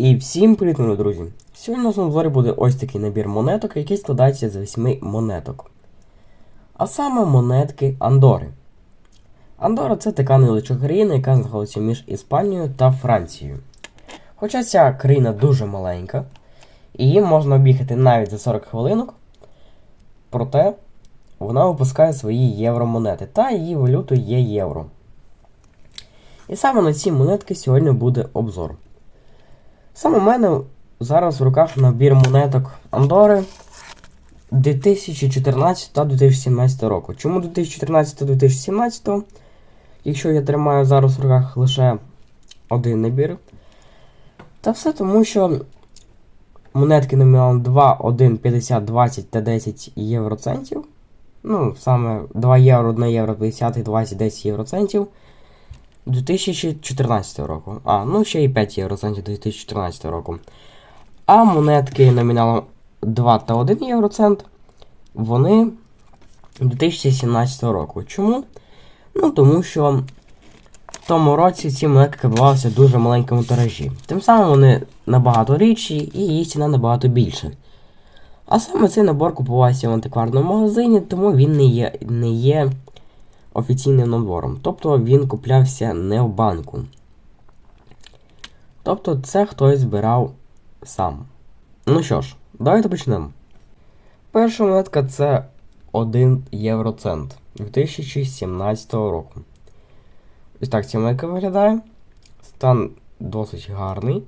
І всім привіт, мої друзі! Сьогодні у нас на обзорі буде ось такий набір монеток, який складається з 8 монеток. А саме монетки Андори. Андора це така невеличка країна, яка знаходиться між Іспанією та Францією. Хоча ця країна дуже маленька, і її можна об'їхати навіть за 40 хвилинок, проте вона випускає свої євромонети, та її валютою є євро. І саме на ці монетки сьогодні буде обзор. Саме у мене зараз в руках набір монеток Андори 2014 та 2017 року. Чому 2014 та 2017? Якщо я тримаю зараз в руках лише один набір. Та все тому, що монетки номіналом 2, 1, 50, 20 та 10 євроцентів. Ну, саме 2 євро, 1 євро, 50 і 20, 10 євроцентів. 2014 року. А, ну ще і 5 євроцентів 2014 року. А монетки номіналом 2 та 1 євроцент, вони 2017 року. Чому? Ну, тому що в тому році ці монетки купувалися в дуже маленькому тиражі. Тим самим вони набагато рідші і їх ціна набагато більша. А саме цей набор купувався в антикварному магазині, тому він не є, не є офіційним набором. Тобто він куплявся не в банку. Тобто це хтось збирав сам. Ну що ж, давайте почнемо. Перша монетка це 1 євроцент 2017 року. Ось так ця монетка виглядає. Стан досить гарний.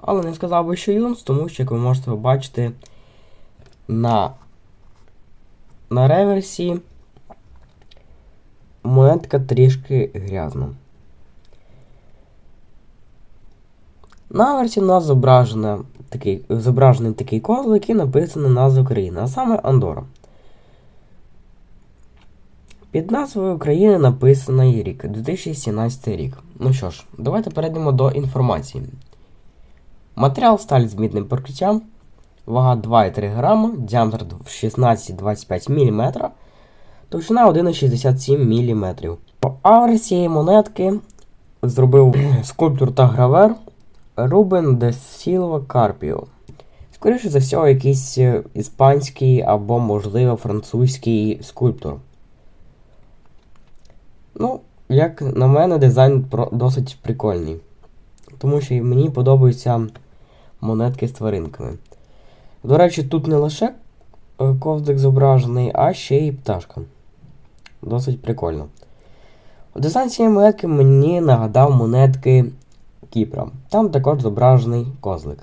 Але не сказав би, що юнс, тому що, як ви можете побачити, на, на реверсі монетка трішки грязна. На версі у нас зображена такий, зображений такий козлик і написана назва країни, а саме Андора. Під назвою України написано рік 2017 рік. Ну що ж, давайте перейдемо до інформації. Матеріал сталь з мідним покриттям, вага 2,3 грама, діаметр 16-25 мм, товщина 1,67 мм. Авер цієї монетки зробив скульптор та гравер Рубен де Сілва Карпіо. Скоріше за всього, якийсь е, іспанський або, можливо, французький скульптор. Ну, як на мене, дизайн досить прикольний. Тому що і мені подобаються монетки з тваринками. До речі, тут не лише е, ковдик зображений, а ще й пташка. Досить прикольно. Дизайн цієї монетки мені нагадав монетки Кіпра. Там також зображений козлик.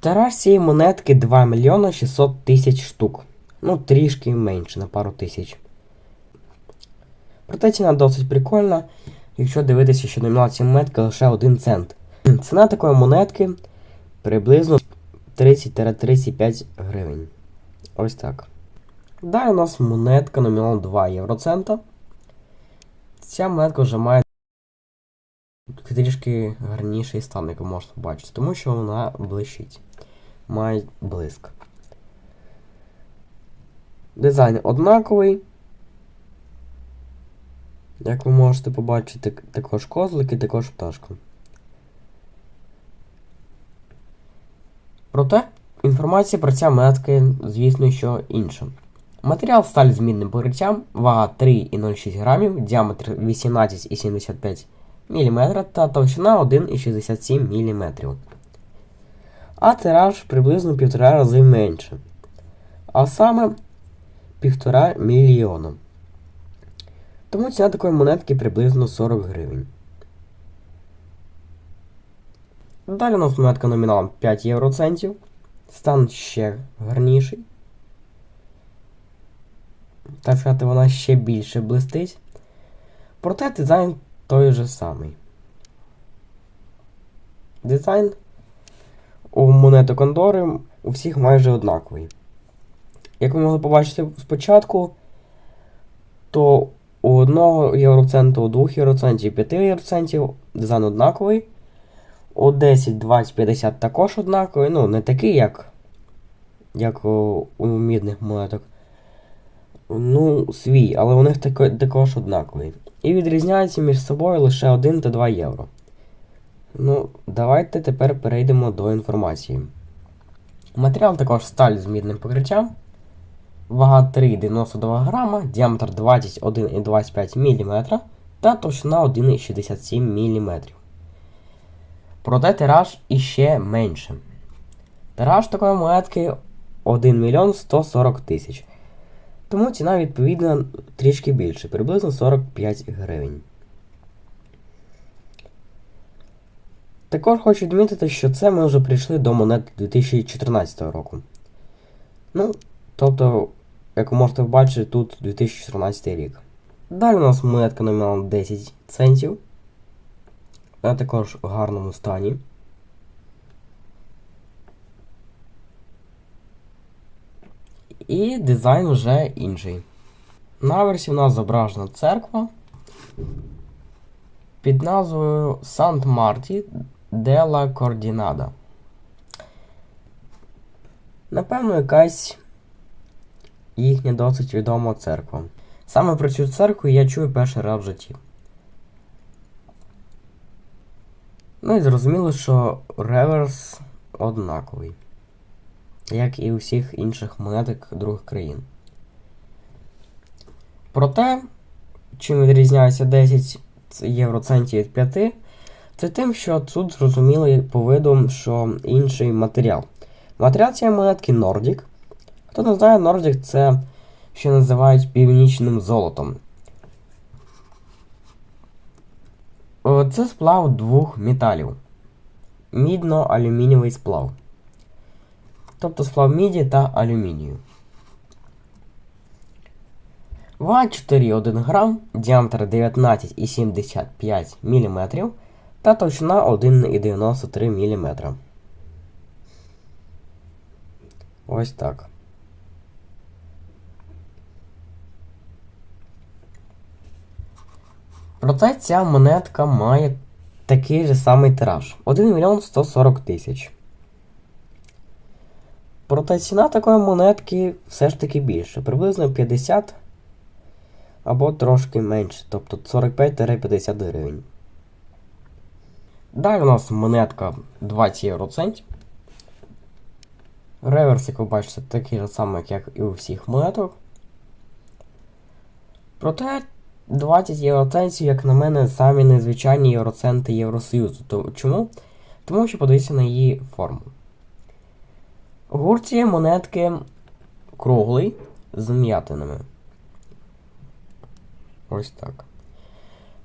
Тираж цієї монетки 2 мільйона 600 тисяч штук. Ну, трішки менше на пару тисяч. Проте ціна досить прикольна, якщо дивитися, що номінал цієї монетки лише 1 цент. Ціна такої монетки приблизно 30-35 гривень. Ось так. Далі у нас монетка номіналом 2 євроцента. Ця монетка вже має трішки гарніший стан, як ви можете побачити, тому що вона блищить. Має блиск. Дизайн однаковий. Як ви можете побачити, також козлики, також пташка. Проте, інформація про ця монетки, звісно, що інша. Матеріал сталь з мідним покриттям, вага 3,06 грамів, діаметр 18,75 мм та товщина 1,67 мм. А тираж приблизно півтора рази менше. А саме півтора мільйона. Тому ціна такої монетки приблизно 40 гривень. Далі у нас монетка номіналом 5 євроцентів. Стан ще гарніший. Так сказати, вона ще більше блистить. Проте дизайн той же самий. Дизайн у монеток Андори у всіх майже однаковий. Як ви могли побачити спочатку, то у одного євроценту, у двох євроцентів, п'яти євроцентів дизайн однаковий. У 10, 20, 50 також однаковий. Ну, не такий, як, як у мідних монеток. Ну, свій, але у них тако, також однаковий. І відрізняються між собою лише 1 та 2 євро. Ну, давайте тепер перейдемо до інформації. Матеріал також сталь з мідним покриттям. Вага 3,92 грама, діаметр 21,25 мм та товщина 1,67 мм. Проте тираж іще менше. Тираж такої монетки 1 мільйон 140 тисяч. Тому ціна відповідно трішки більше, приблизно 45 гривень. Також хочу відмітити, що це ми вже прийшли до монет 2014 року. Ну, тобто, як ви можете бачити, тут 2014 рік. Далі у нас монетка номіналом 10 центів. Вона також в гарному стані. І дизайн вже інший. На версі у нас зображена церква під назвою Сант Марті Дела Кордінада. Напевно, якась їхня досить відома церква. Саме про цю церкву я чую перший раз в житті. Ну і зрозуміло, що реверс однаковий, як і у всіх інших монеток других країн. Проте, чим відрізняється 10 євроцентів від 5, це тим, що тут зрозуміло по виду, що інший матеріал. Матеріал цієї монетки Nordic. Хто не знає, Nordic це що називають північним золотом. О, Це сплав двох металів. Мідно-алюмінієвий сплав. Тобто сплав міді та алюмінію. Вага 4,1 грам, діаметр 19,75 мм та товщина 1,93 мм. Ось так. Проте ця монетка має такий же самий тираж 1 мільйон 140 тисяч. Проте ціна такої монетки все ж таки більше, приблизно 50 або трошки менше, тобто 45-50 гривень. Далі у нас монетка 20 євроцентів. Реверс, як ви бачите, такий же самий, як і у всіх монеток. Проте 20 євроцентів, як на мене, самі незвичайні євроценти Євросоюзу. То, чому? Тому що подивіться на її форму. Гурт цієї монетки круглий з м'ятинами. Ось так.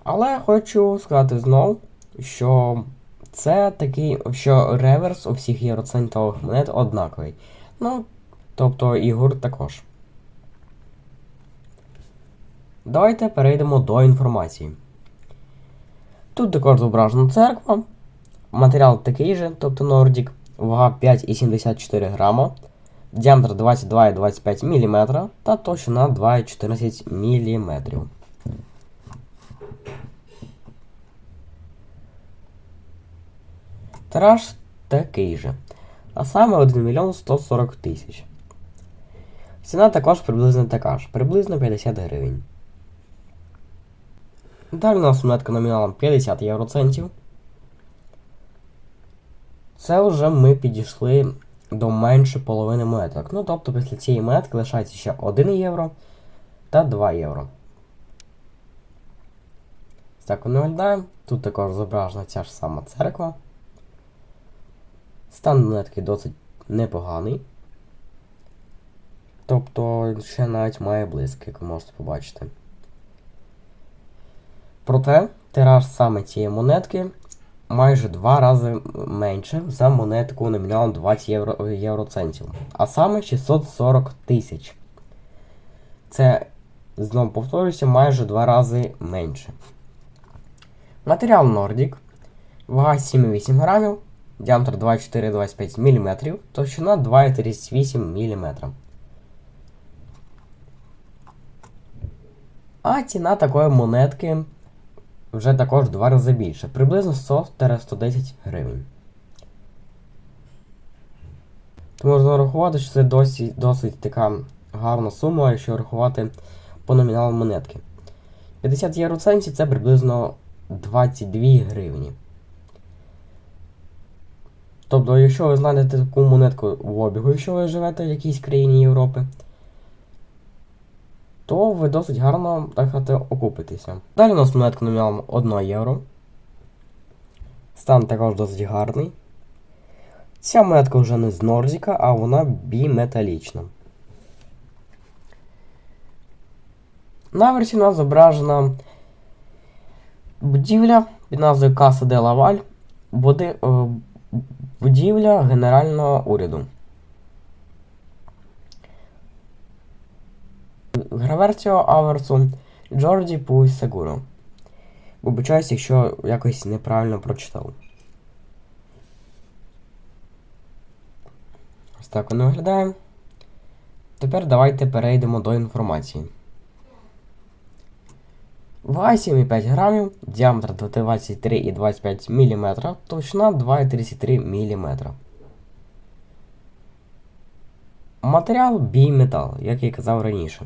Але хочу сказати знову, що це такий, що реверс у всіх євроцентових монет однаковий. Ну, тобто і гурт також. Давайте перейдемо до інформації. Тут також зображена церква. Матеріал такий же, тобто Nordic, вага 5,74 грама, діаметр 22,25 мм та товщина 2,14 мм. Тираж такий же. А саме 1 мільйон 140 тисяч. Ціна також приблизно така ж, приблизно 50 гривень. Далі у нас монетка номіналом 50 євроцентів. Це вже ми підійшли до менше половини монеток. Ну, тобто після цієї монетки лишається ще 1 євро та 2 євро. Так воно виглядає. Тут також зображена ця ж сама церква. Стан монетки досить непоганий. Тобто ще навіть має блиск, як ви можете побачити. Проте тираж саме цієї монетки майже два рази менше за монетку номіналом 20 євро, євроцентів. А саме 640 тисяч. Це, знову повторюся, майже два рази менше. Матеріал Nordic. Вага 7,8 грамів, діаметр 24-25 мм, товщина 2,38 мм. А ціна такої монетки вже також два рази більше, приблизно 100-110 гривень. То можна рахувати, що це досить, досить така гарна сума, якщо рахувати по номіналу монетки. 50 євроцентів це приблизно 22 гривні. Тобто, якщо ви знайдете таку монетку в обігу, якщо ви живете в якійсь країні Європи, то ви досить гарно, так сказати, окупитеся. Далі у нас монетка номіналом 1 євро. Стан також досить гарний. Ця монетка вже не з Нордіка, а вона біметалічна. На версії у нас зображена будівля під назвою Каса де Лаваль, будівля Генерального уряду. Гравер цього аверсу Джорді Пуй Сегуро. Вибачаюсь, якщо якось неправильно прочитав. Ось так воно виглядає. Тепер давайте перейдемо до інформації. Вага 7,5 грамів, діаметр 23,25 мм, товщина 2,33 мм. Матеріал бійметал, як я казав раніше.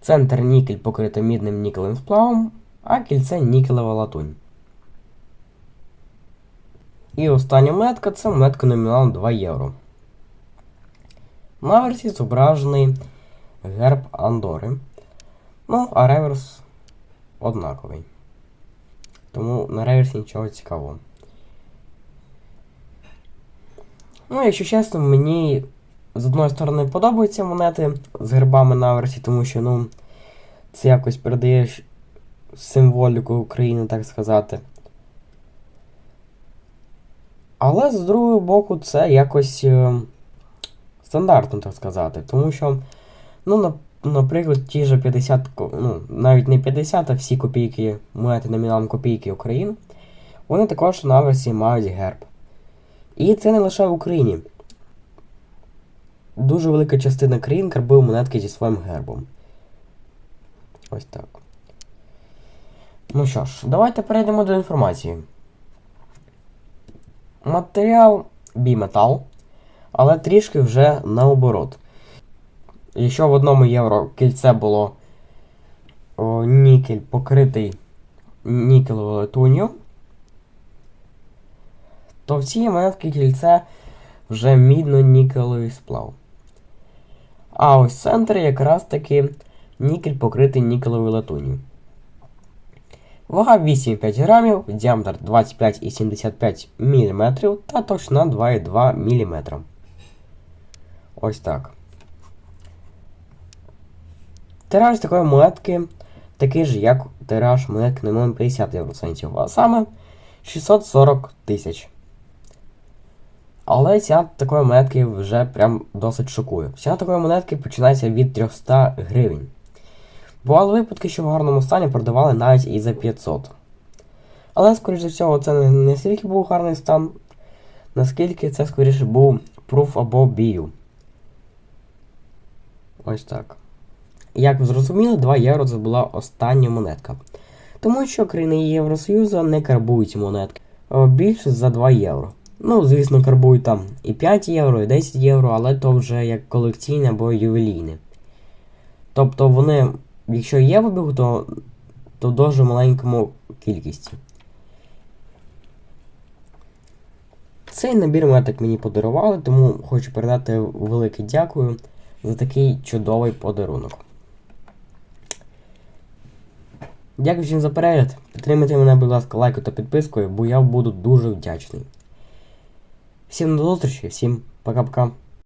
Центр нікель покрито мідним нікелевим сплавом, а кільце нікелева латунь. І остання монетка це монетка номіналом 2 євро. На версії зображений герб Андори. Ну, а реверс однаковий. Тому на реверсі нічого цікавого. Ну, якщо чесно, мені з одної сторони подобаються монети з гербами на версі, тому що, ну, це якось передає символіку України, так сказати. Але з другого боку, це якось е, стандартно, так сказати. Тому що, ну, на, наприклад, ті ж 50, ну, навіть не 50, а всі копійки, монети номіналом копійки України, вони також на версії мають герб. І це не лише в Україні. Дуже велика частина країн карбує монетки зі своїм гербом. Ось так. Ну що ж, давайте перейдемо до інформації. Матеріал біметал, але трішки вже наоборот. Якщо в одному євро кільце було о, нікель покритий нікелевою латунью, то в цій монетці кільце вже мідно-нікелевий сплав. А ось центр якраз таки нікель покритий нікелевою латунью. Вага 8,5 грамів, діаметр 25,75 мм та товщина 2,2 мм. Ось так. Тираж такої монетки такий же, як тираж монетки на номер 50 євроцентів, а саме 640 тисяч. Але ціна такої монетки вже прям досить шокує. Ціна такої монетки починається від 300 гривень. Бували випадки, що в гарному стані продавали навіть і за 500. Але, скоріш за всього, це не, стільки був гарний стан, наскільки це, скоріше, був пруф або бію. Ось так. Як ви зрозуміли, 2 євро це була остання монетка. Тому що країни Євросоюзу не карбують монетки е, більше за 2 євро. Ну, звісно, карбують там і 5 євро, і 10 євро, але то вже як колекційне або ювелійне. Тобто вони, якщо є в обігу, то, то дуже маленькому кількості. Цей набір монеток мені подарували, тому хочу передати велике дякую за такий чудовий подарунок. Дякую всім за перегляд. Підтримайте мене, будь ласка, лайком та підпискою, бо я буду дуже вдячний. Всім до зустрічі, всім пока-пока.